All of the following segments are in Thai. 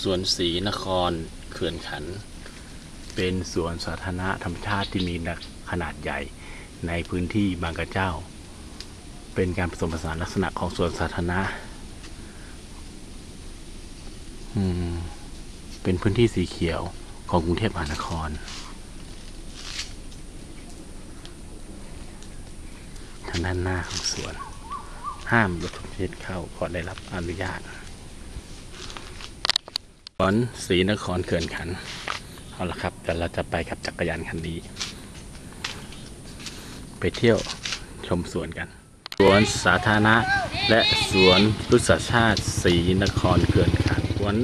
สวนศรีนครเขื่อนขัน เป็นสวนสาธารณะธรรมชาติที่มีขนาดใหญ่ในพื้นที่บางกระเจ้า เป็นการผสมผสานลักษณะของสวนสาธารณะเป็นพื้นที่สีเขียวของกรุงเทพมหานคร ทางด้านหน้าของสวน ห้ามรถทุกชนิดเข้าขอได้รับอนุญาต สวนศรีนครเขื่อนขัน เอาละครับเดี๋ยวเราจะไปขับจักรยานคันนี้ ไปเที่ยวชมสวนกัน สวนสาธารณะ และสวนพฤกษชาติศรีนครเขื่อนขันสวน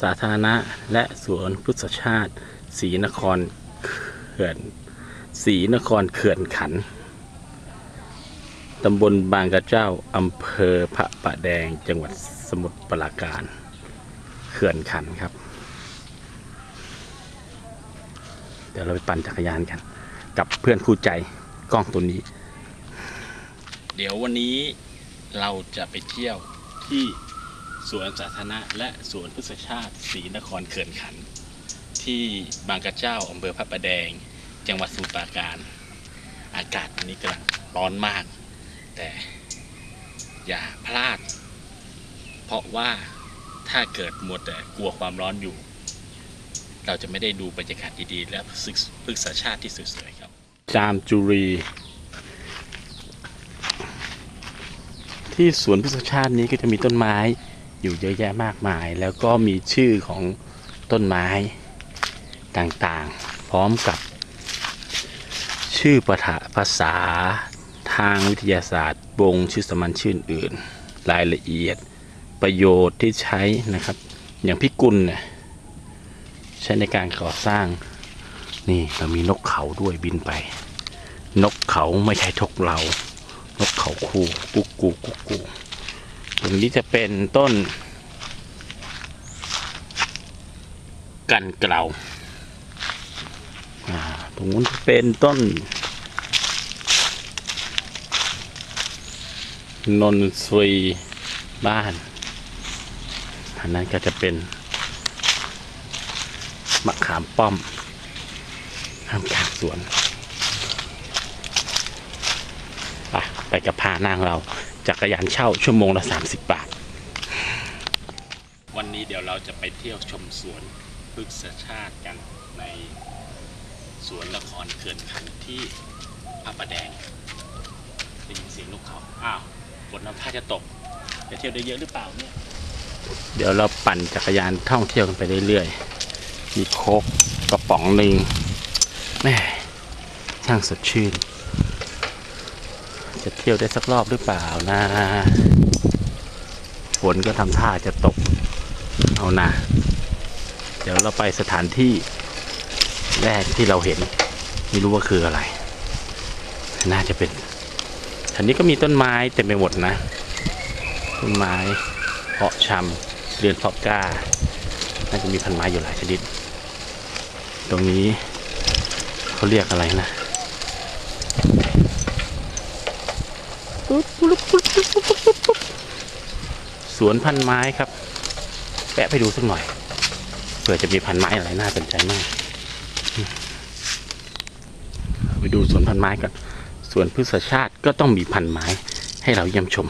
สาธารณะ และสวนพฤกษชาติศรีนครเขื่อนศรีนครเขื่อนขันตำบลบางกระเจ้าอำเภอพระประแดง จังหวัดสมุทรปราการ เขื่อนขันครับ เดี๋ยวเราไปปั่นจักรยานกัน กับเพื่อนคู่ใจกล้องตัวนี้ เดี๋ยววันนี้เราจะไปเที่ยวที่สวนสาธารณะและสวนพฤกษชาติศรีนครเขื่อนขัน ที่บางกระเจ้าอำเภอพระประแดง จังหวัดสมุทรปราการ อากาศวันนี้กำลังร้อนมาก แต่อย่าพลาด เพราะว่า ถ้าเกิดมัวแต่กลัวความร้อนอยู่ เราจะไม่ได้ดูบรรยากาศดีๆ และพฤกษชาติที่สวยๆครับ จามจุรี ที่สวนพฤกษชาตินี้ก็จะมีต้นไม้อยู่เยอะแยะมากมาย แล้วก็มีชื่อของต้นไม้ต่างๆ พร้อมกับ ชื่อประถะภาษาทางวิทยาศาสตร์วงชื่อสมัญชื่ออื่น รายละเอียด ประโยชน์ที่ใช้นะครับ อย่างพิกุลเนี่ยใช้ในการก่อสร้าง นี่เรามีนกเขาด้วยบินไป นกเขาไม่ใช่ทกเรา นกเขาคูกุกกูกุกกูตรงนี้จะเป็นต้น กันเกลาอ่าตรงนู้นเป็นต้น นนทรีบ้าน อันนั้นก็จะเป็นมะขามป้อมห้ามกลางสวนไปไปกับพานางเราจักรยานเช่าชั่วโมงละ 30 บาท วันนี้เดี๋ยวเราจะไปเที่ยวชมสวนพฤกษชาติกันในสวนละครเขื่อนขันที่พระประแดงได้ยินเสียงนกเขาอ้าวฝนน้ำท่าจะตกจะเที่ยวได้เยอะหรือเปล่าเนี่ย เดี๋ยวเราปั่นจักรยานท่องเที่ยวกันไปเรื่อยๆ มีโคกกระป๋องหนึ่งแม่ช่างสดชื่น จะเที่ยวได้สักรอบหรือเปล่านะฝนก็ทำท่าจะตก เอานะเดี๋ยวเราไปสถานที่แรกที่เราเห็น ไม่รู้ว่าคืออะไร น่าจะเป็นอันนี้ก็มีต้นไม้เต็มไปหมดนะ ต้นไม้ เพาะชำเรือนเพาะกล้า น่าจะมีพันไม้อยู่หลายชนิด ตรงนี้เขาเรียกอะไรนะสวนพันไม้ครับแปะไปดูสักหน่อย เผื่อจะมีพันไม้อะไรน่าสนใจมาก ไปดูสวนพันไม้กัน สวนพฤกษชาติก็ต้องมีพันไม้ให้เราเยี่ยมชม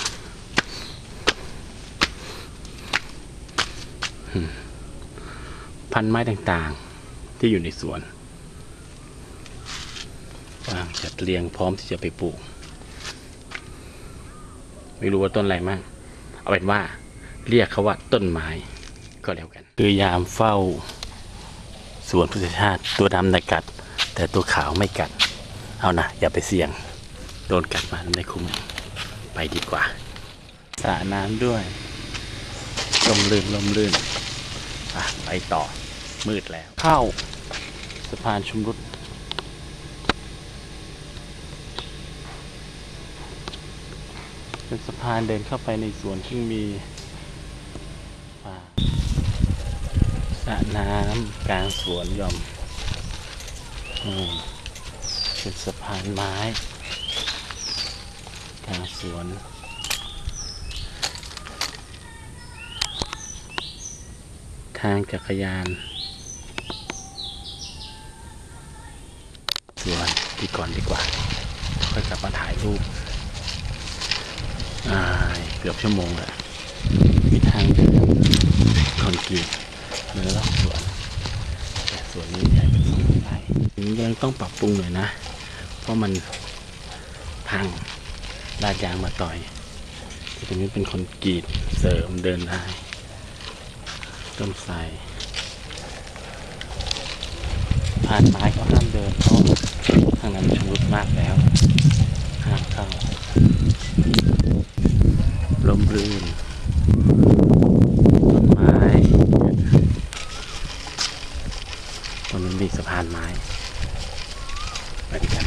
พันไม้ต่างๆ ที่อยู่ในสวนวางจัดเรียงพร้อมที่จะไปปลูก ไม่รู้ว่าต้นอะไรมั่งเอาเป็นว่า เรียกเขาว่าต้นไม้ก็แล้วกัน คือยามเฝ้าสวนพุทธชาติตัวดำนะกัด แต่ตัวขาวไม่กัด เอานะอย่าไปเสี่ยง โดนกัดมาไม่คุ้มไปดีกว่าสระน้ำด้วยลมลื่นลมลื่น อะไปต่อมืดแล้ว เข้าสะพานชุมรุดเป็นสะพานเดินเข้าไปในสวนที่มีป่าสระน้ำกลางสวนย่อมอืมเป็นสะพานไม้กลางสวนางจักรยานสวนดีก่อนดีกว่าค่อยกลับมาถ่ายรูปเกือบชั่วโมงแล้วมีทางเดินคอนกรีตเนื้อรอบสวนแต่สวนนี้ใหญ่เป็นสองไร่ยังต้องปรับปรุงหน่อยนะ เพราะมันพังลาดยางมาต่อยต่ตรงนี้เป็นคอนกรีตเสริมเดินได้ ต้นไทรผ่านไม้ก็ห้ามเดินเพราะทางนั้นชำรุดมากแล้วห้ามเข้าลมรื่นต้นไม้ตรงนั้นมีสะพานไม้เหมือนกัน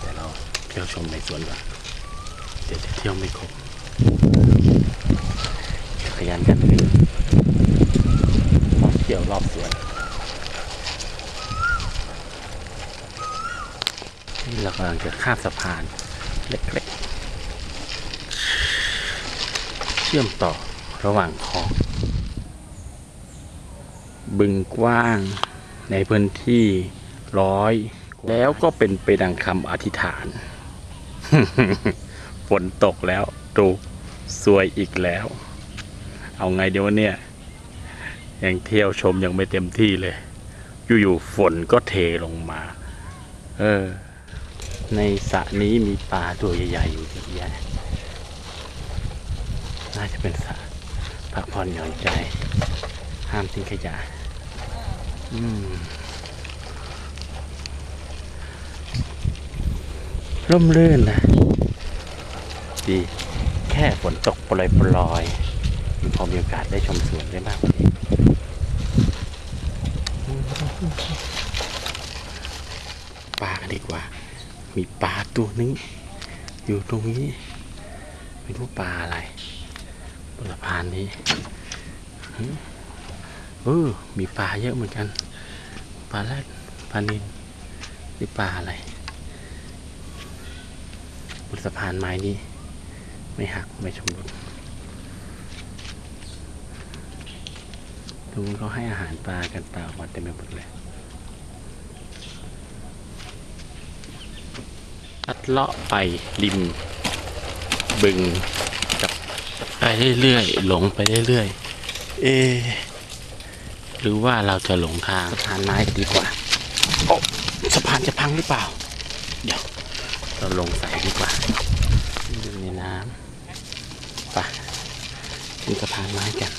แต่เราเที่ยวชมในสวนก่อนเดี๋ยวจะเที่ยวไม่ครบจักรยานกันขึ้นเที่ยวรอบสวนนี่เรากำลังจะข้ามสะพานเล็กๆ เชื่อมต่อระหว่างคลอง บึงกว้างในพื้นที่ร้อย แล้วก็เป็นไปดังคำอธิษฐาน ฝนตกแล้วตูสวยอีกแล้ว เอาไงเดี๋ยวนเนี่ย ยังเที่ยวชมยังไม่เต็มที่เลย อยู่ๆฝนก็เทลงมา เออ ในสระนี้มีปลาตัวใหญ่ๆอยู่เยอะแยะน่าจะเป็นสระพักผ่อนหย่อนใจ ห้ามทิ้งขยะ อืมร่มรื่นนะ ดี แค่ฝนตกปล่อยๆ พอมีโอกาสได้ชมสวนได้มากกว่านี้ปลากันดีกว่า มีปลาตัวนึง อยู่ตรงนี้ไม่รู้ปลาอะไรบนสะพานนี้เออมีปลาเยอะเหมือนกัน ปลาแรดปลานินนี่ปลาอะไรบนสะพานไม้นี้ ไม่หักไม่ชำรุด ตรงนี้เขาให้อาหารปลากันปลาออกมาเต็มไปหมดเลยลัดเลาะไปริม บึงกับไปเรื่อยๆหลงไปเรื่อยๆเอ หรือว่าเราจะหลงทางสะพานไม้ดีกว่าโอ้สะพานจะพังหรือเปล่า เดี๋ยว เราลงใส่ดีกว่าอยู่ในน้ำไปขึ้นสะพานไม้กัน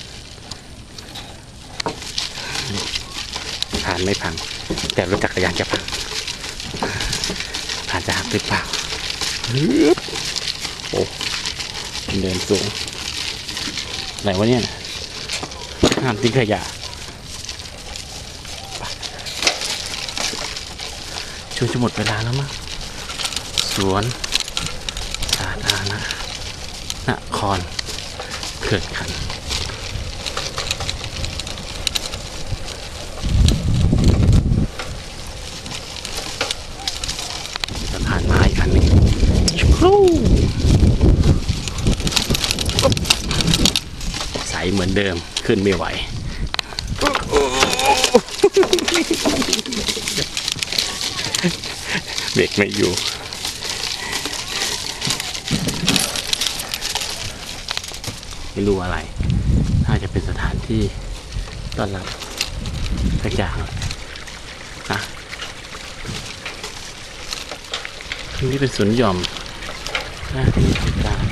สะพานไม่พัง แต่รถจักรยานจะพังผ่านจะหักหรือเปล่าโอ้เดินสูงไหนวะเนี่ยห้ามทิ้งขยะช่วงจะหมดเวลาแล้วมั้งสวนสาธารณะนครเขื่อนขันธ์สะพานไม้อันหนึงชูปุ๊บใส เดิมขึ้นไม่ไหว เบรกไม่อยู่ ไม่รู้อะไร น่าจะเป็นสถานที่ต้อนรับสักอย่างนะที่นี่เป็นสวนหย่อมน่าจะมีการ